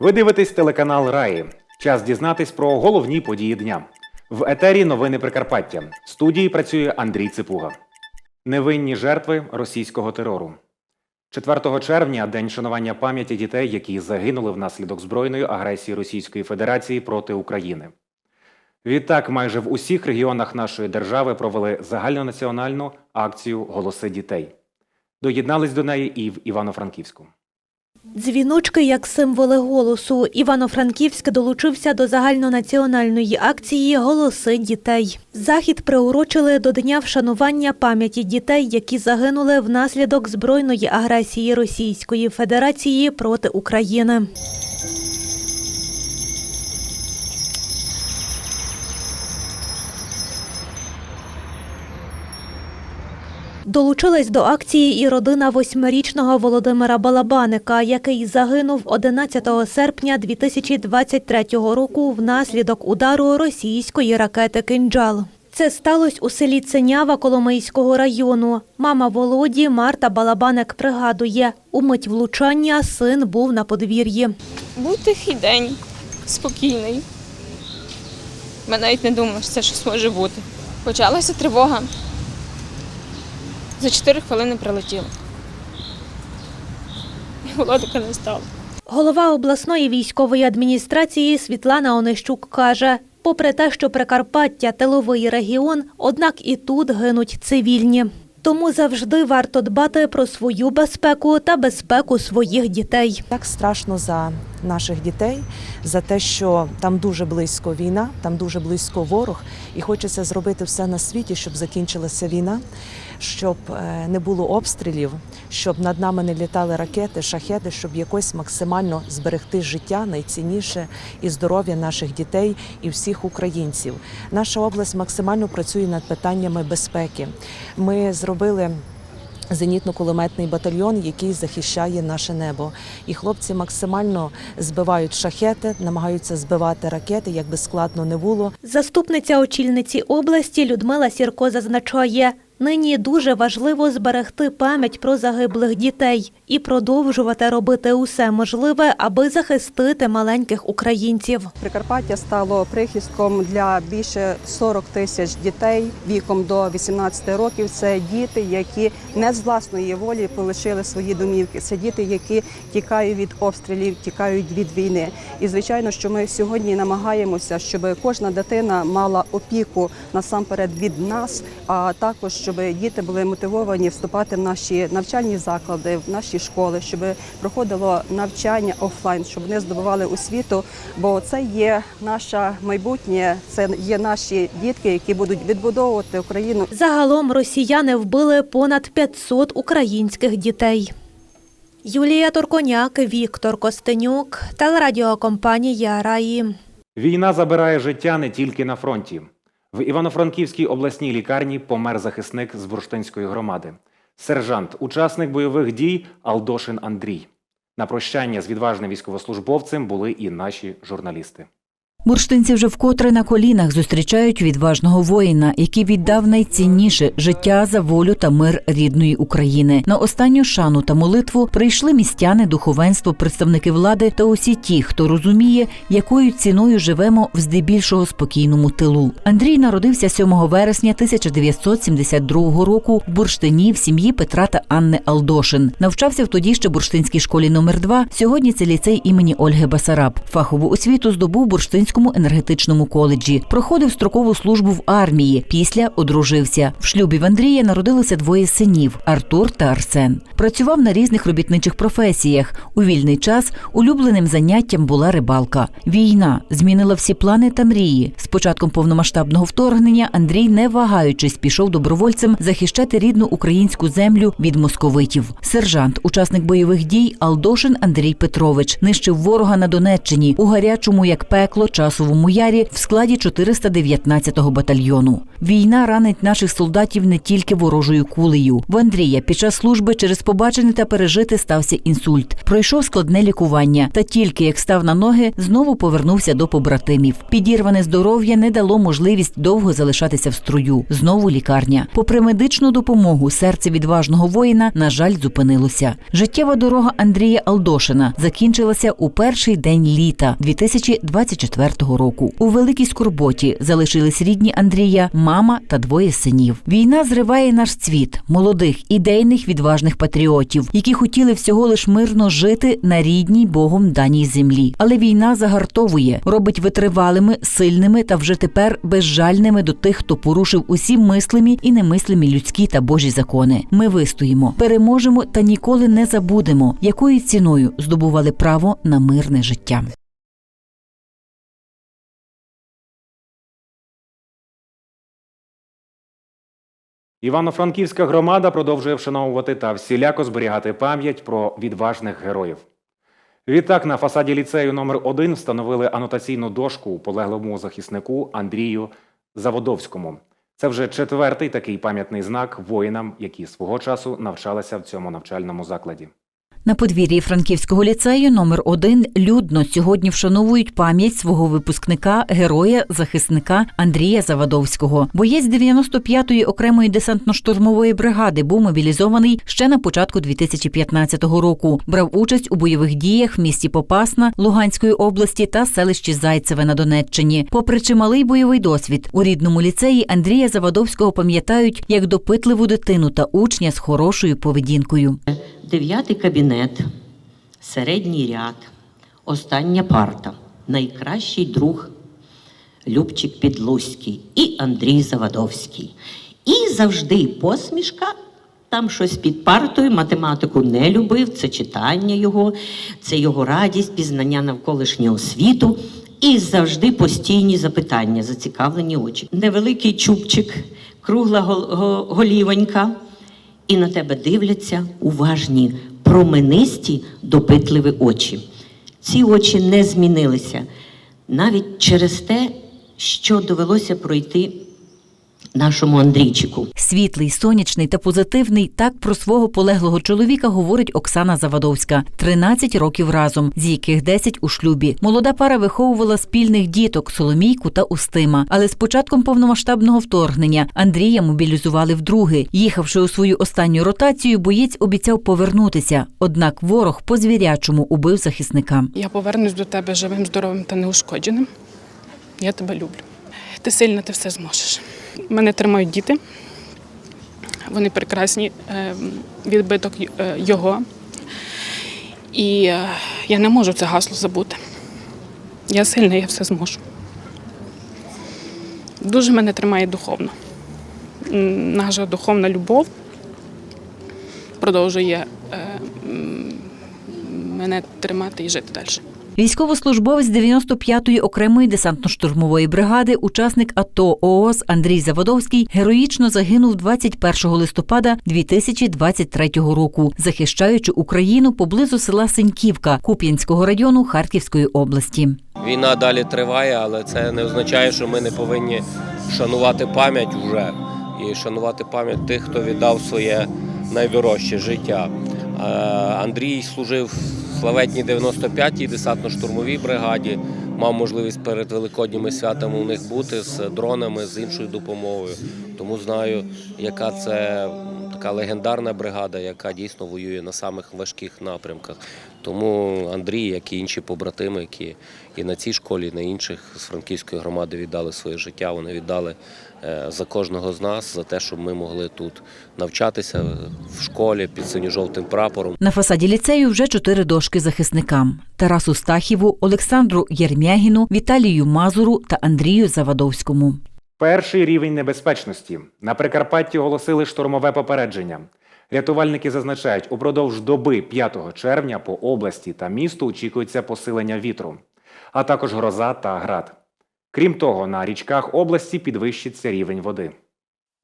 Ви дивитесь телеканал Раї. Час дізнатись про головні події дня. В етері новини Прикарпаття. В студії працює Андрій Ципуга. Невинні жертви російського терору. 4 червня день шанування пам'яті дітей, які загинули внаслідок збройної агресії Російської Федерації проти України. Відтак, майже в усіх регіонах нашої держави провели загальнонаціональну акцію Голоси дітей. Доєднались до неї і в Івано-Франківську. Дзвіночки як символи голосу. Івано-Франківськ долучився до загальнонаціональної акції Голоси дітей. Захід приурочили до дня вшанування пам'яті дітей, які загинули внаслідок збройної агресії Російської Федерації проти України. Долучилась до акції і родина восьмирічного Володимира Балабаника, який загинув 11 серпня 2023 року внаслідок удару російської ракети «Кинджал». Це сталося у селі Ценява Коломийського району. Мама Володі Марта Балабаник пригадує, у мить влучання син був на подвір'ї. Був тихий день, спокійний. Ми навіть не думали, що це щось може бути. Почалася тривога. За 4 хвилини прилетіло. І Володика не стало. Голова обласної військової адміністрації Світлана Онищук каже, попри те, що Прикарпаття – тиловий регіон, однак і тут гинуть цивільні. Тому завжди варто дбати про свою безпеку та безпеку своїх дітей. Так страшно за наших дітей, за те, що там дуже близько війна, там дуже близько ворог, і хочеться зробити все на світі, щоб закінчилася війна, щоб е, не було обстрілів, щоб над нами не літали ракети, шахеди, щоб якось максимально зберегти життя, найцінніше і здоров'я наших дітей і всіх українців. Наша область максимально працює над питаннями безпеки. Ми зробили зенітно-кулеметний батальйон, який захищає наше небо. І хлопці максимально збивають шахети, намагаються збивати ракети, як би складно не було. Заступниця очільниці області Людмила Сірко зазначає, нині дуже важливо зберегти пам'ять про загиблих дітей і продовжувати робити усе можливе, аби захистити маленьких українців. Прикарпаття стало прихистком для більше 40 тисяч дітей віком до 18 років. Це діти, які не з власної волі полишили свої домівки. Це діти, які тікають від обстрілів, тікають від війни. І звичайно, що ми сьогодні намагаємося, щоб кожна дитина мала опіку насамперед від нас, а також щоб діти були мотивовані вступати в наші навчальні заклади, в наші школи, щоб проходило навчання офлайн, щоб вони здобували освіту. Бо це є наше майбутнє, це є наші дітки, які будуть відбудовувати Україну Загалом росіяни вбили понад 500 українських дітей. Юлія Турконяк, Віктор Костенюк, телерадіокомпанія Раї. Війна забирає життя не тільки на фронті. В Івано-Франківській обласній лікарні помер захисник з Бурштинської громади. Сержант, учасник бойових дій Алдошин Андрій. На прощання з відважним військовослужбовцем були і наші журналісти. Бурштинці вже вкотре на колінах зустрічають відважного воїна, який віддав найцінніше життя за волю та мир рідної України. На останню шану та молитву прийшли містяни, духовенство, представники влади та усі ті, хто розуміє, якою ціною живемо в здебільшого спокійному тилу. Андрій народився 7 вересня 1972 року в Бурштині в сім'ї Петра та Анни Алдошин. Навчався в тоді ще Бурштинській школі номер 2 Сьогодні це ліцей імені Ольги Басараб. Фахову освіту здобув в Бурштинському енергетичному коледжі. Проходив строкову службу в армії. Після одружився. В шлюбі в Андрія народилося двоє синів Артур та Арсен. Працював на різних робітничих професіях. У вільний час улюбленим заняттям була рибалка. Війна змінила всі плани та мрії. З початком повномасштабного вторгнення Андрій, не вагаючись, пішов добровольцем захищати рідну українську землю від московитів. Сержант, учасник бойових дій Алдошин Андрій Петрович, нищив ворога на Донеччині у гарячому як пекло Часовому Ярі в складі 419-го батальйону. Війна ранить наших солдатів не тільки ворожою кулею. В Андрія під час служби через побачене та пережити стався інсульт. Пройшов складне лікування, та тільки як став на ноги, знову повернувся до побратимів. Підірване здоров'я не дало можливість довго залишатися в струю. Знову лікарня. Попри медичну допомогу, серце відважного воїна, на жаль, зупинилося. Життєва дорога Андрія Алдошина закінчилася у перший день літа 2024 року. У великій скорботі залишились рідні Андрія, мама та двоє синів. Війна зриває наш цвіт молодих, ідейних, відважних патріотів, які хотіли всього лиш мирно жити на рідній Богом даній землі. Але війна загартовує, робить витривалими, сильними та вже тепер безжальними до тих, хто порушив усі мислимі і немислимі людські та божі закони. Ми вистоїмо, переможемо та ніколи не забудемо, якою ціною здобували право на мирне життя. Івано-Франківська громада продовжує вшановувати та всіляко зберігати пам'ять про відважних героїв. Відтак на фасаді ліцею номер 1 встановили анотаційну дошку полеглому захиснику Андрію Заводовському. Це вже четвертий такий пам'ятний знак воїнам, які свого часу навчалися в цьому навчальному закладі. На подвір'ї Франківського ліцею номер 1 людно сьогодні вшановують пам'ять свого випускника, героя, захисника Андрія Завадовського. Боєць 95-ї окремої десантно-штурмової бригади був мобілізований ще на початку 2015 року. Брав участь у бойових діях в місті Попасна Луганської області та селищі Зайцеве на Донеччині. Попри чималий бойовий досвід, у рідному ліцеї Андрія Завадовського пам'ятають як допитливу дитину та учня з хорошою поведінкою. Дев'ятий кабінет, середній ряд, остання парта, найкращий друг Любчик Підлузький і Андрій Завадовський. І завжди посмішка. Там щось під партою, математику не любив, це читання його, це його радість, пізнання навколишнього світу і завжди постійні запитання, зацікавлені очі. Невеликий чубчик, кругла гол- го- голівонька, і на тебе дивляться уважні, променисті, допитливі очі. Ці очі не змінилися навіть через те, що довелося пройти нашому Андрійчику. Світлий, сонячний та позитивний. Так про свого полеглого чоловіка говорить Оксана Завадовська. 13 років разом, з яких 10 у шлюбі. Молода пара виховувала спільних діток Соломійку та Устима. Але з початком повномасштабного вторгнення Андрія мобілізували вдруге. Їхавши у свою останню ротацію, боєць обіцяв повернутися. Однак ворог по звірячому убив захисника. Я повернусь до тебе живим, здоровим та неушкодженим. Я тебе люблю. Ти сильна, ти все зможеш. Мене тримають діти. Вони прекрасні, е, відбиток е, його. І е, я не можу це гасло забути. Я сильна, я все зможу. Дуже мене тримає духовно. Наша духовна любов продовжує мене тримати і жити далі. Військовослужбовець 95-ї окремої десантно-штурмової бригади, учасник АТО ООС Андрій Заводовський героїчно загинув 21 листопада 2023 року, захищаючи Україну поблизу села Синьківка Куп'янського району Харківської області. Війна далі триває, але це не означає, що ми не повинні шанувати пам'ять вже і шанувати пам'ять тих, хто віддав своє найдорожче життя. Е, Андрій служив в славетній 95-й десантно-штурмовій бригаді. Мав можливість перед великодніми святами у них бути з дронами, з іншою допомогою. Тому знаю, яка це така легендарна бригада, яка дійсно воює на самих важких напрямках. Тому Андрій, як і інші побратими, які і на цій школі, і на інших з франківської громади віддали своє життя. Вони віддали е, за кожного з нас, за те, щоб ми могли тут навчатися в школі під синьо-жовтим прапором. На фасаді ліцею вже чотири дошки захисникам: Тарасу Стахіву, Олександру Єрмягіну, Віталію Мазуру та Андрію Завадовському. Перший рівень небезпечності. На Прикарпатті оголосили штурмове попередження. Рятувальники зазначають, упродовж доби 5 червня по області та місту очікується посилення вітру, а також гроза та град. Крім того, на річках області підвищиться рівень води.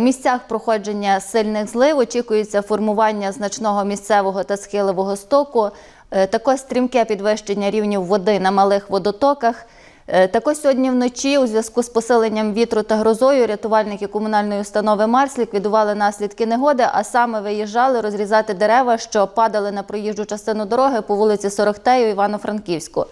У місцях проходження сильних злив очікується формування значного місцевого та схиливого стоку, е, також стрімке підвищення рівнів води на малих водотоках, Також сьогодні вночі у зв'язку з посиленням вітру та грозою рятувальники комунальної установи Марс ліквідували наслідки негоди, а саме виїжджали розрізати дерева, що падали на проїжджу частину дороги по вулиці Сорохтею Івано-Франківську.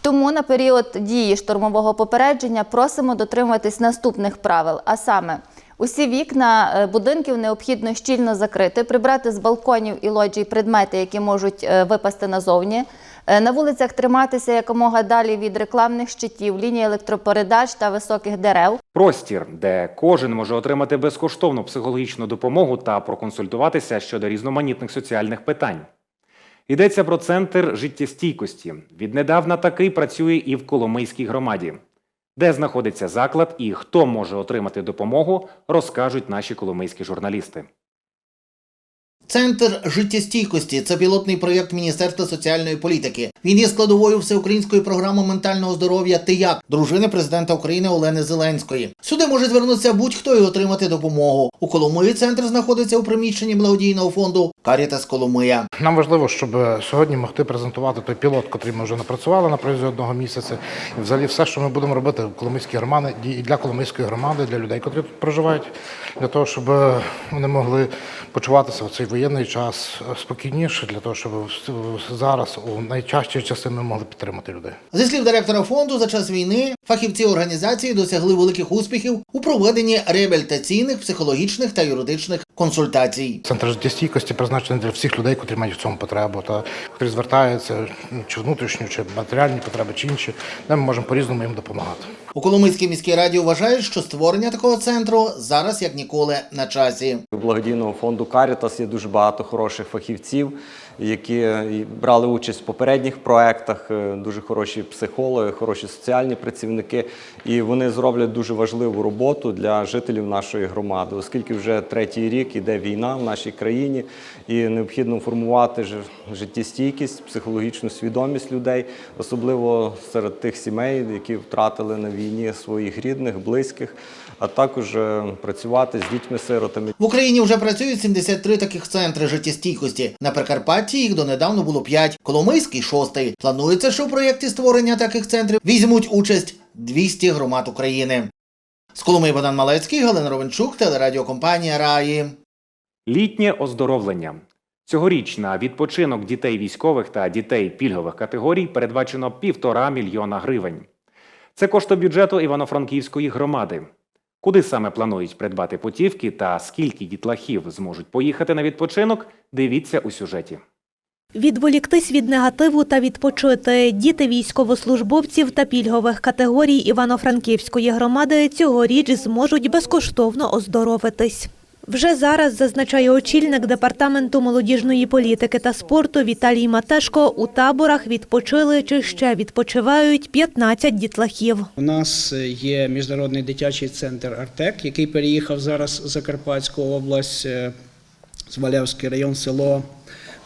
Тому на період дії штормового попередження просимо дотримуватись наступних правил, а саме усі вікна е, будинків необхідно щільно закрити, прибрати з балконів і лоджій предмети, які можуть е, випасти назовні. Е, На вулицях триматися якомога далі від рекламних щитів, ліній електропередач та високих дерев. Простір, де кожен може отримати безкоштовну психологічну допомогу та проконсультуватися щодо різноманітних соціальних питань. Йдеться про центр життєстійкості. Віднедавна такий працює і в Коломийській громаді. Де знаходиться заклад і хто може отримати допомогу, розкажуть наші коломийські журналісти. Центр життєстійкості це пілотний проєкт Міністерства соціальної політики. Він є складовою всеукраїнської програми ментального здоров'я «Ти як» дружини президента України Олени Зеленської. Сюди може звернутися будь-хто і отримати допомогу. У Коломиї центр знаходиться у приміщенні благодійного фонду Карітас Коломия. Нам важливо, щоб е, сьогодні могти презентувати той пілот, який ми вже напрацювали на протязі одного місяця. І взагалі все, що ми будемо робити в Коломийській громаді і для Коломийської громади, для людей, які тут проживають, для того, щоб е, вони могли почуватися в цей воєнний час спокійніше, для того, щоб зараз у найчастіші часи ми могли підтримати людей. Зі слів директора фонду, за час війни фахівці організації досягли великих успіхів у проведенні реабілітаційних, психологічних та юридичних консультацій. Центр життєстійкості призначений для всіх людей, які мають в цьому потребу, та які звертаються ну, чи внутрішню, чи матеріальні потреби, чи інші, де ми можемо по-різному їм допомагати. У Коломийській міській раді вважають, що створення такого центру зараз як ніколи на часі. У благодійного фонду Карітас є дуже багато хороших фахівців, які брали участь в попередніх проектах. е, Дуже хороші психологи, хороші соціальні працівники, і вони зроблять дуже важливу роботу для жителів нашої громади, оскільки вже третій рік іде війна в нашій країні, і необхідно формувати життєстійкість, психологічну свідомість людей, особливо серед тих сімей, які втратили на війні своїх рідних, близьких, а також е, працювати з дітьми-сиротами. В Україні вже працюють 73 таких центри життєстійкості. На Прикарпатті їх донедавна було 5, Коломийський – шостий. Планується, що в проєкті створення таких центрів візьмуть участь 200 громад України. З Коломиї Богдан Малецький, Галина Ровенчук, телерадіокомпанія Раї. Літнє оздоровлення. Цьогоріч на відпочинок дітей військових та дітей пільгових категорій передбачено півтора мільйона гривень. Це кошти бюджету Івано-Франківської громади. Куди саме планують придбати путівки та скільки дітлахів зможуть поїхати на відпочинок, дивіться у сюжеті. Відволіктись від негативу та відпочити. Діти військовослужбовців та пільгових категорій Івано-Франківської громади цьогоріч зможуть безкоштовно оздоровитись. Вже зараз, зазначає очільник департаменту молодіжної політики та спорту Віталій Матешко, у таборах відпочили чи ще відпочивають 15 дітлахів. У нас є міжнародний дитячий центр Артек, який переїхав зараз в Закарпатську область, е, Звалявський район, село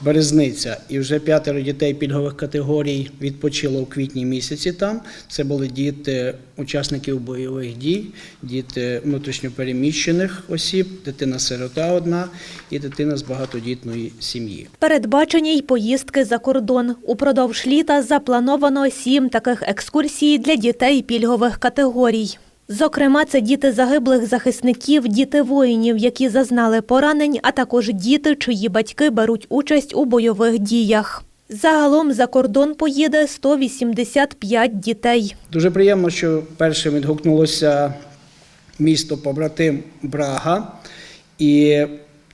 Березниця. І вже п'ятеро дітей пільгових категорій відпочило у квітні місяці там. Це були діти учасників бойових дій, діти внутрішньопереміщених осіб, дитина-сирота одна і дитина з багатодітної сім'ї. Передбачені й поїздки за кордон. Упродовж літа заплановано сім таких екскурсій для дітей пільгових категорій. Зокрема, це діти загиблих захисників, діти воїнів, які зазнали поранень, а також діти, чиї батьки беруть участь у бойових діях. Загалом за кордон поїде 185 дітей. Дуже приємно, що першим відгукнулося місто побратим Брага, і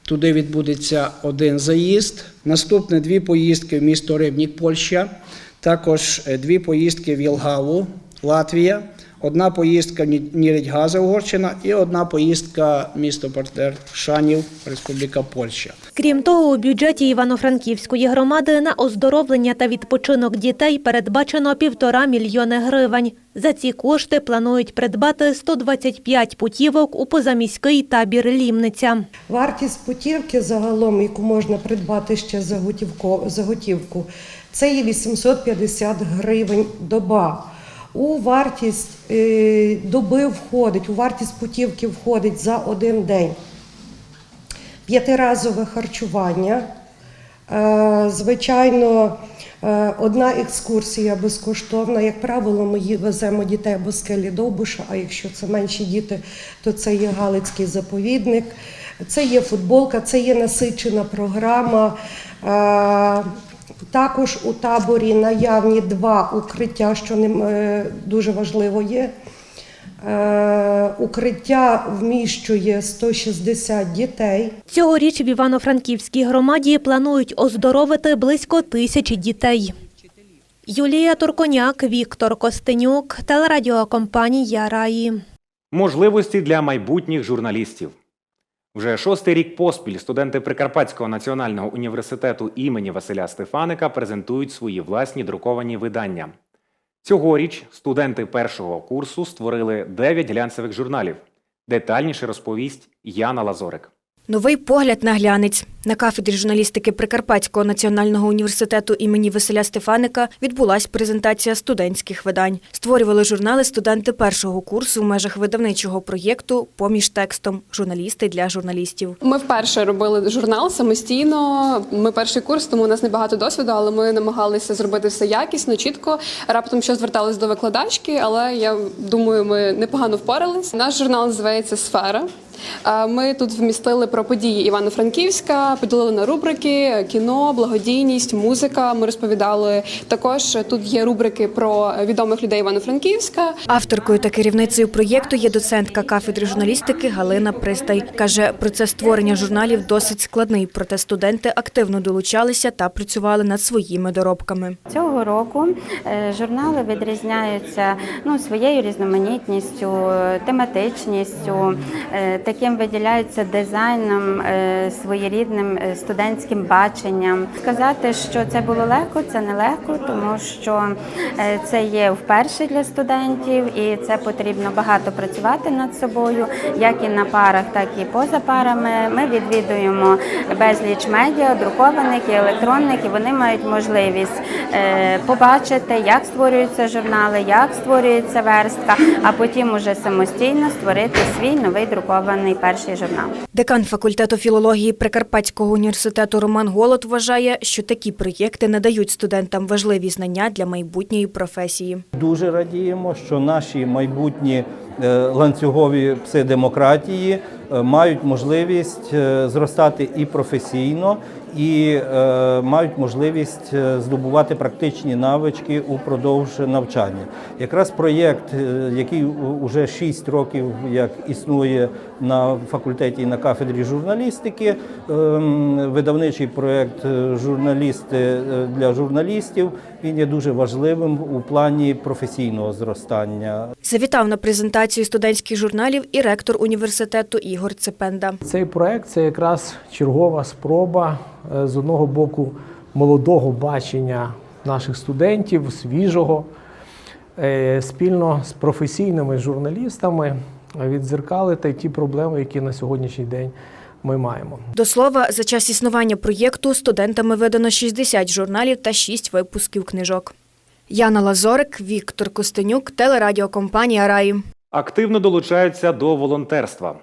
туди відбудеться один заїзд. Наступне дві поїздки в місто Рибнік, Польща, також е, дві поїздки в Єлгаву, Латвія. Одна поїздка в Ні- Угорщина, і одна поїздка місто партнер Шанів, Республіка Польща. Крім того, у бюджеті Івано-Франківської громади на оздоровлення та відпочинок дітей передбачено півтора мільйони гривень. За ці кошти планують придбати 125 путівок у позаміський табір Лімниця. Вартість путівки загалом, яку можна придбати ще за готівко- за готівку, це є 850 гривень доба. У вартість е, доби входить, у вартість путівки входить за один день п'ятиразове харчування, Е, Звичайно, е, одна екскурсія безкоштовна. Як правило, ми веземо дітей або скелі Довбуша, а якщо це менші діти, то це є Галицький заповідник, це є футболка, це є насичена програма. Також у таборі наявні два укриття, що ним е, дуже важливо є. Е, Укриття вміщує 160 дітей. Цьогоріч в Івано-Франківській громаді планують оздоровити близько тисячі дітей. Юлія Турконяк, Віктор Костенюк, телерадіокомпанія Раї. Можливості для майбутніх журналістів. Вже шостий рік поспіль студенти Прикарпатського національного університету імені Василя Стефаника презентують свої власні друковані видання. Цьогоріч студенти першого курсу створили 9 глянцевих журналів. Детальніше розповість Яна Лазорик. Новий погляд на глянець. На кафедрі журналістики Прикарпатського національного університету імені Василя Стефаника відбулась презентація студентських видань. Створювали журнали студенти першого курсу в межах видавничого проєкту Поміж текстом журналісти для журналістів. Ми вперше робили журнал самостійно. Ми перший курс, тому у нас небагато досвіду, але ми намагалися зробити все якісно, чітко. Раптом що звертались до викладачки, але я думаю, ми непогано впорались. Наш журнал називається Сфера. Ми тут вмістили про події Івано-Франківська, поділили на рубрики: кіно, благодійність, музика. Ми розповідали також. Тут є рубрики про відомих людей Івано-Франківська. Авторкою та керівницею проєкту є доцентка кафедри журналістики Галина Пристай. Каже, процес створення журналів досить складний, проте студенти активно долучалися та працювали над своїми доробками. Цього року е, журнали відрізняються ну, своєю різноманітністю, е, тематичністю, е, таким виділяються дизайном, е, своєрідним е, студентським баченням. Сказати, що це було легко, це не легко, тому що е, це є вперше для студентів, і це потрібно багато працювати над собою, як і на парах, так і поза парами. Ми відвідуємо безліч медіа, друкованих і електронних, і вони мають можливість побачити, як створюються журнали, як створюється верстка, а потім уже самостійно створити свій новий друкований перший журнал. Декан факультету філології Прикарпатського університету Роман Голод вважає, що такі проєкти надають студентам важливі знання для майбутньої професії. Дуже радіємо, що наші майбутні е, ланцюгові пси-демократії е, мають можливість е, зростати і професійно, і е, мають можливість е, здобувати практичні навички упродовж навчання. Якраз проєкт, е, який вже 6 років як існує на факультеті і на кафедрі журналістики, ем, видавничий проєкт журналісти для журналістів, він є дуже важливим у плані професійного зростання. Завітав на презентацію студентських журналів і ректор університету Ігор Цепенда. Цей проект це якраз чергова спроба е, з одного боку молодого бачення наших студентів, свіжого, е, спільно з професійними журналістами віддзеркалити ті проблеми, які на сьогоднішній день ми маємо. До слова, за час існування проєкту студентами видано 60 журналів та 6 випусків книжок. Яна Лазорик, Віктор Костенюк, телерадіокомпанія Раї. Активно долучаються до волонтерства.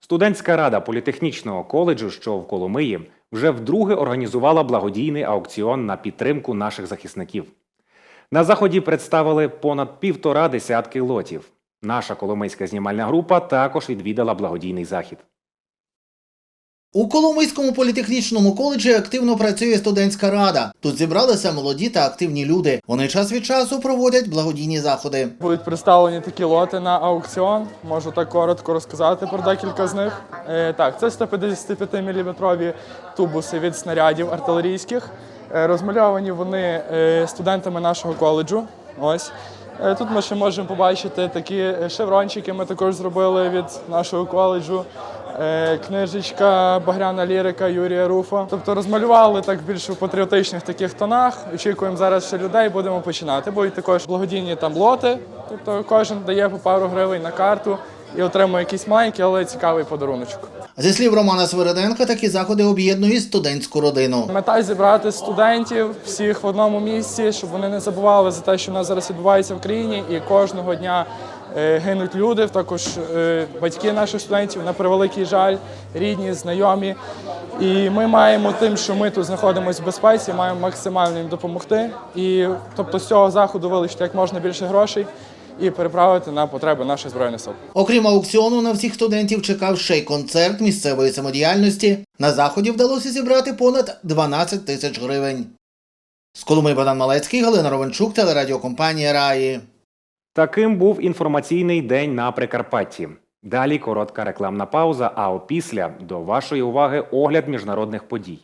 Студентська рада політехнічного коледжу, що в Коломиї, вже вдруге організувала благодійний аукціон на підтримку наших захисників. На заході представили понад півтора десятки лотів. Наша коломийська знімальна група також відвідала благодійний захід. У Коломийському політехнічному коледжі активно працює студентська рада. Тут зібралися молоді та активні люди. Вони час від часу проводять благодійні заходи. Будуть представлені такі лоти на аукціон. Можу так коротко розказати про декілька з них. Е, так, це 155 мм тубуси від снарядів артилерійських. Е, розмальовані вони е, студентами нашого коледжу. Ось. Е, Тут ми ще можемо побачити такі шеврончики. Ми також зробили від нашого коледжу. Е, Книжечка Багряна лірика Юрія Руфа. Тобто розмалювали так більш у патріотичних таких тонах. Очікуємо зараз ще людей, будемо починати. Будуть також благодійні там лоти. Тобто кожен дає по пару гривень на карту і отримує якісь маленький, але цікавий подаруночок. Зі слів Романа Свириденка, такі заходи об'єднують студентську родину. Мета зібрати студентів всіх в одному місці, щоб вони не забували за те, що в нас зараз відбувається в країні, і кожного дня е, гинуть люди, також е, батьки наших студентів, на превеликий жаль, рідні, знайомі. І ми маємо тим, що ми тут знаходимося в безпеці, маємо максимально їм допомогти. І тобто з цього заходу вилучити як можна більше грошей і переправити на потреби наших збройних сил. Окрім аукціону, на всіх студентів чекав ще й концерт місцевої самодіяльності. На заході вдалося зібрати понад 12 тисяч гривень. З Колуми Богдан Малецький, Галина Ровенчук, телерадіокомпанія Раї. Таким був інформаційний день на Прикарпатті. Далі коротка рекламна пауза, а опісля до вашої уваги огляд міжнародних подій.